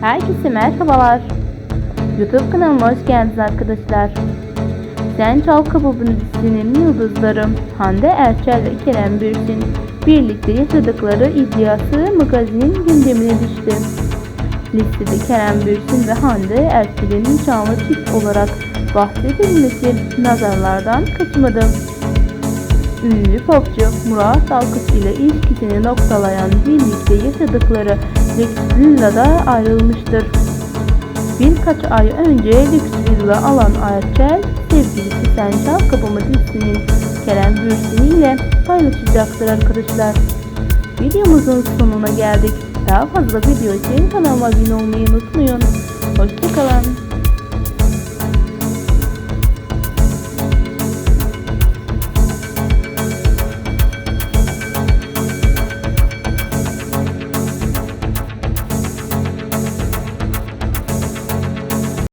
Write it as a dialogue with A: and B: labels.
A: Herkese merhabalar. YouTube kanalıma hoş geldiniz arkadaşlar. Sen Çal Kabuğu'nun dizisinin yıldızları Hande Erçel ve Kerem Bürsin birlikte yaşadıkları iddiası magazinin gündemine düştü. Listede Kerem Bürsin ve Hande Erçel'in nişanlı çift olarak bahsedilmesi nazarlardan kaçmadı. Ünlü popçu Murat Dalkış ile ilişkisini noktalayan birlikte yaşadıkları Lüks Villa'da ayrılmıştır. Birkaç ay önce Lüks Villa alan Erçel, sevgilisi Sen Çal Kapımı dizisinin Kerem Bürsin ile paylaşacaktır arkadaşlar. Videomuzun sonuna geldik. Daha fazla video için kanalıma abone olmayı unutmayın. Hoşçakalın.